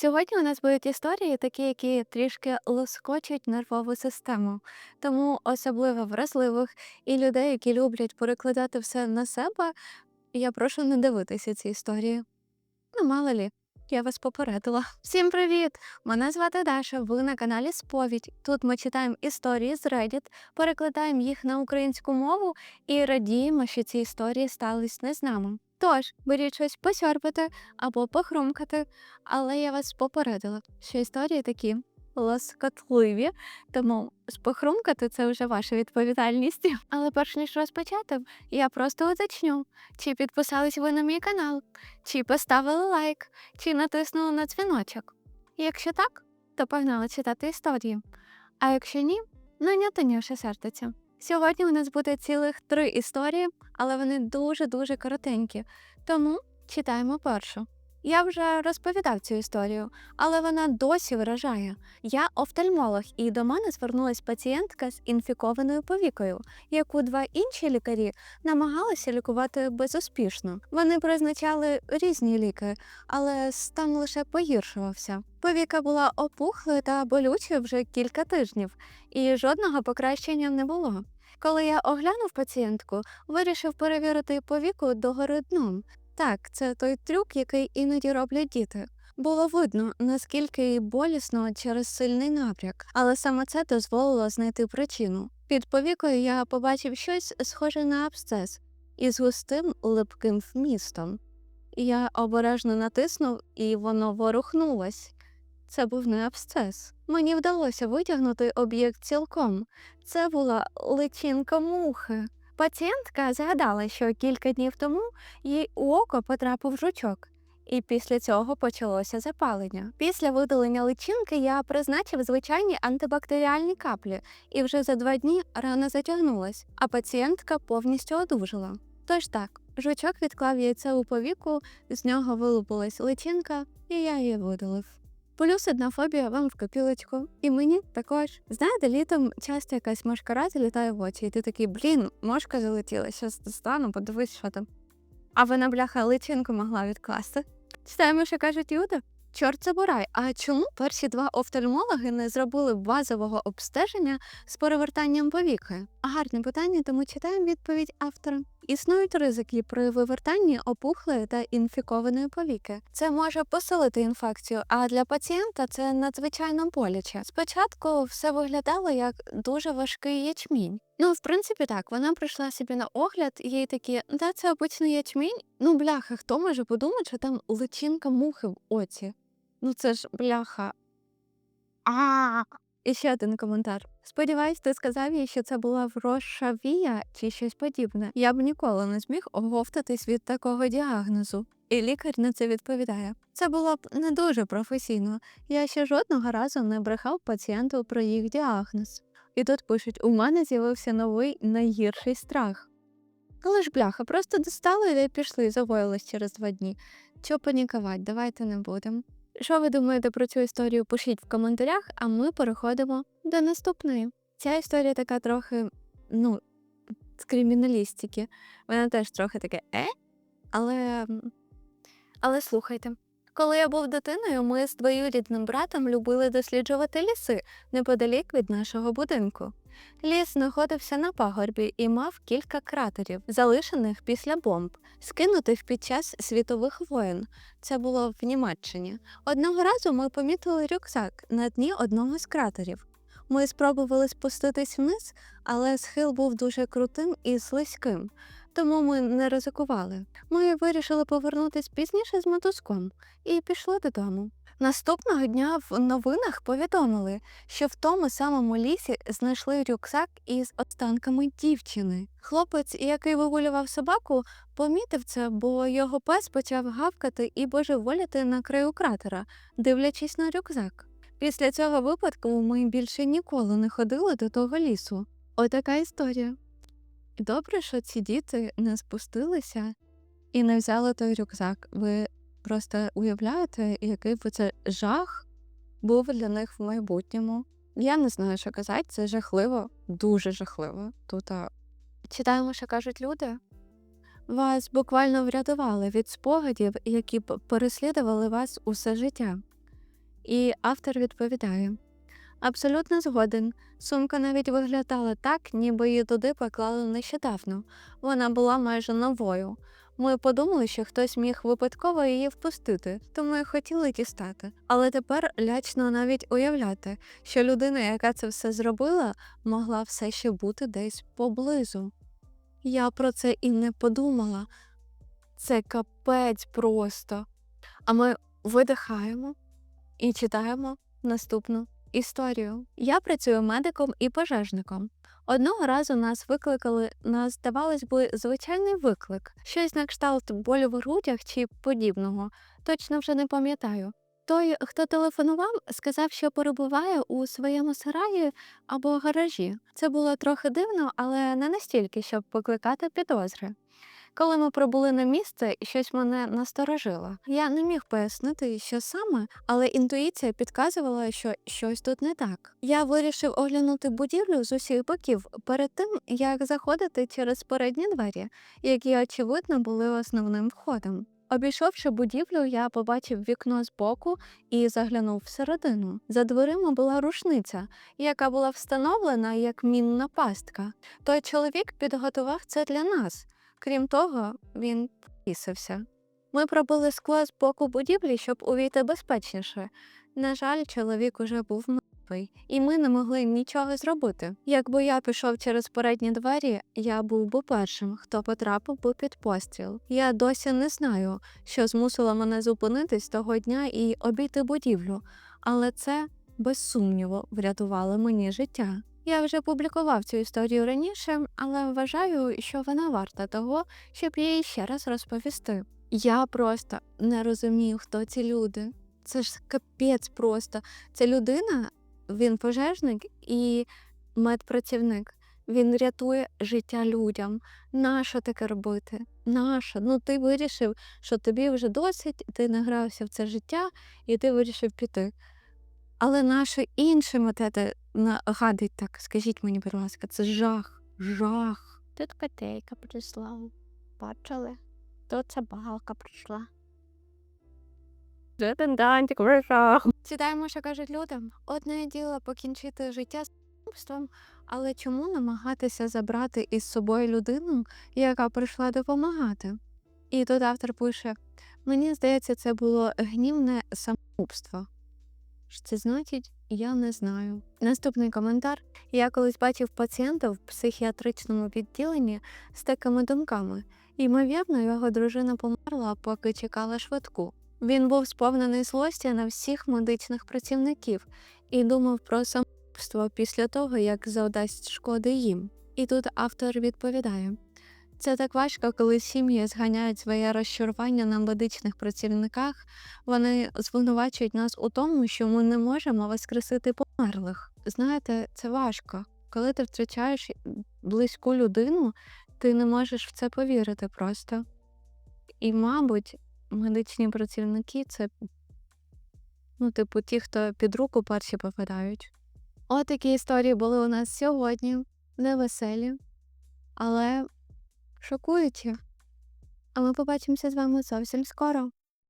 Сьогодні у нас будуть історії, такі, які трішки лоскочуть нервову систему, тому особливо вразливих і людей, які люблять перекладати все на себе, я прошу не дивитися ці історії. Ну, мало лі, я вас попередила. Всім привіт! Мене звати Даша. Ви на каналі Сповідь. Тут ми читаємо історії з Reddit, перекладаємо їх на українську мову і радіємо, що ці історії стались не з нами. Тож, беріть щось посьорбати або похрумкати, але я вас попередила, що історії такі лоскотливі, тому спохрумкати це вже ваша відповідальність. Але перш ніж розпочати, я просто уточню, чи підписались ви на мій канал, чи поставили лайк, чи натиснули на дзвіночок. Якщо так, то погнали читати історії. А якщо ні, ну не тонівши сердиться. Сьогодні у нас буде цілих три історії, але вони дуже-дуже коротенькі. Тому читаємо першу. Я вже розповідав цю історію, але вона досі вражає. Я офтальмолог, і до мене звернулась пацієнтка з інфікованою повікою, яку два інші лікарі намагалися лікувати безуспішно. Вони призначали різні ліки, але стан лише погіршувався. Повіка була опухлою та болючою вже кілька тижнів, і жодного покращення не було. Коли я оглянув пацієнтку, вирішив перевірити повіку догори дном. Так, це той трюк, який іноді роблять діти. Було видно, наскільки їй болісно через сильний напряк, але саме це дозволило знайти причину. Під повікою я побачив щось схоже на абсцес із густим липким вмістом. Я обережно натиснув, і воно ворухнулось. Це був не абсцес. Мені вдалося витягнути об'єкт цілком. Це була личинка мухи. Пацієнтка згадала, що кілька днів тому їй у око потрапив жучок, і після цього почалося запалення. Після видалення личинки я призначив звичайні антибактеріальні каплі, і вже за два дні рана затягнулась, а пацієнтка повністю одужала. Тож так, жучок відклав яйце у повіку, з нього вилупилась личинка, і я її видалив. Плюс одна фобія вам в копілочку. І мені також. Знаєте, літом часто якась мошкара залітає в очі, і ти такий, блін, мошка залетіла, щас достану, подивись, що там. А вона, бляха, личинку могла відкласти. Читаємо, що кажуть люди. Чорт забирай, а чому перші два офтальмологи не зробили базового обстеження з перевертанням повіки? Гарне питання, тому читаємо відповідь автора. Існують ризики при вивертанні опухлої та інфікованої повіки. Це може посилити інфекцію, а для пацієнта це надзвичайно боляче. Спочатку все виглядало як дуже важкий ячмінь. Ну, в принципі, так, вона прийшла собі на огляд, і їй такі, да, це обичний ячмінь. Ну, бляха, хто може подумати, що там личинка мухи в оці? Ну це ж бляха. А. І ще один коментар. Сподіваюсь, ти сказав їй, що це була врошавія чи щось подібне. Я б ніколи не зміг оговтатись від такого діагнозу. І лікар на це відповідає. Це було б не дуже професійно. Я ще жодного разу не брехав пацієнту про їх діагноз. І тут пишуть: у мене з'явився новий найгірший страх. Але ж бляха, просто достали і пішли, завоїлись через два дні. Чого панікувати, давайте не будемо. Що ви думаєте про цю історію? Пишіть в коментарях, а ми переходимо до наступної. Ця історія така трохи, ну, з криміналістики. Вона теж трохи таке е, але. Але слухайте. Коли я був дитиною, ми з двоюрідним братом любили досліджувати ліси неподалік від нашого будинку. Ліс знаходився на пагорбі і мав кілька кратерів, залишених після бомб, скинутих під час світових воєн. Це було в Німеччині. Одного разу ми помітили рюкзак на дні одного з кратерів. Ми спробували спуститись вниз, але схил був дуже крутим і слизьким, тому ми не ризикували. Ми вирішили повернутись пізніше з мотузком і пішли додому. Наступного дня в новинах повідомили, що в тому самому лісі знайшли рюкзак із останками дівчини. Хлопець, який вигулював собаку, помітив це, бо його пес почав гавкати і божеволіти на краю кратера, дивлячись на рюкзак. Після цього випадку ми більше ніколи не ходили до того лісу. Отака історія. Добре, що ці діти не спустилися і не взяли той рюкзак. Ви просто уявляєте, який би це жах був для них в майбутньому. Я не знаю, що казати, це жахливо, дуже жахливо. Тут читаємо, що кажуть люди. Вас буквально врятували від спогадів, які б переслідували вас усе життя. І автор відповідає: Абсолютно згоден. Сумка навіть виглядала так, ніби її туди поклали нещодавно. Вона була майже новою. Ми подумали, що хтось міг випадково її впустити, тому й хотіли дістати. Але тепер лячно навіть уявляти, що людина, яка це все зробила, могла все ще бути десь поблизу. Я про це і не подумала. Це капець просто. А ми видихаємо і читаємо наступну історію. Я працюю медиком і пожежником. Одного разу нас викликали на, здавалось би, звичайний виклик, щось на кшталт болю в грудях чи подібного. Точно вже не пам'ятаю. Той, хто телефонував, сказав, що перебуває у своєму сараї або гаражі. Це було трохи дивно, але не настільки, щоб викликати підозри. Коли ми прибули на місце, щось мене насторожило. Я не міг пояснити, що саме, але інтуїція підказувала, що щось тут не так. Я вирішив оглянути будівлю з усіх боків перед тим, як заходити через передні двері, які очевидно були основним входом. Обійшовши будівлю, я побачив вікно збоку і заглянув всередину. За дверима була рушниця, яка була встановлена як мінна пастка. Той чоловік підготував це для нас. Крім того, він повісився. Ми пробили скло з боку будівлі, щоб увійти безпечніше. На жаль, чоловік уже був мертвий, і ми не могли нічого зробити. Якби я пішов через передні двері, я був би першим, хто потрапив би під постріл. Я досі не знаю, що змусило мене зупинитись того дня і обійти будівлю, але це без сумніву врятувало мені життя. Я вже публікував цю історію раніше, але вважаю, що вона варта того, щоб її ще раз розповісти. Я просто не розумію, хто ці люди. Це ж капець просто. Це людина, він пожежник і медпрацівник. Він рятує життя людям. Нащо таке робити? Нащо? Ну ти вирішив, що тобі вже досить, ти награвся в це життя, і ти вирішив піти. Але наше іншим от це нагадить так, скажіть мені, будь ласка, це жах, жах. Тут котейка прийшла. Бачили? Тут собака прийшла. Жах. Читаємо, що кажуть людям. Одне діло покінчити життя з вбивством, але чому намагатися забрати із собою людину, яка прийшла допомагати? І тут автор пише: мені здається, це було гнівне самогубство. Що це значить, я не знаю. Наступний коментар. Я колись бачив пацієнта в психіатричному відділенні з такими думками. Ймовірно, його дружина померла, поки чекала швидку. Він був сповнений злості на всіх медичних працівників і думав про самогубство після того, як завдасть шкоди їм. І тут автор відповідає: це так важко, коли сім'ї зганяють своє розчарування на медичних працівниках. Вони звинувачують нас у тому, що ми не можемо воскресити померлих. Знаєте, це важко. Коли ти втрачаєш близьку людину, ти не можеш в це повірити просто. І, мабуть, медичні працівники це, ну, типу, ті, хто під руку перші попадають. От такі історії були у нас сьогодні, невеселі, але шокуючі. А ми побачимося з вами зовсім скоро.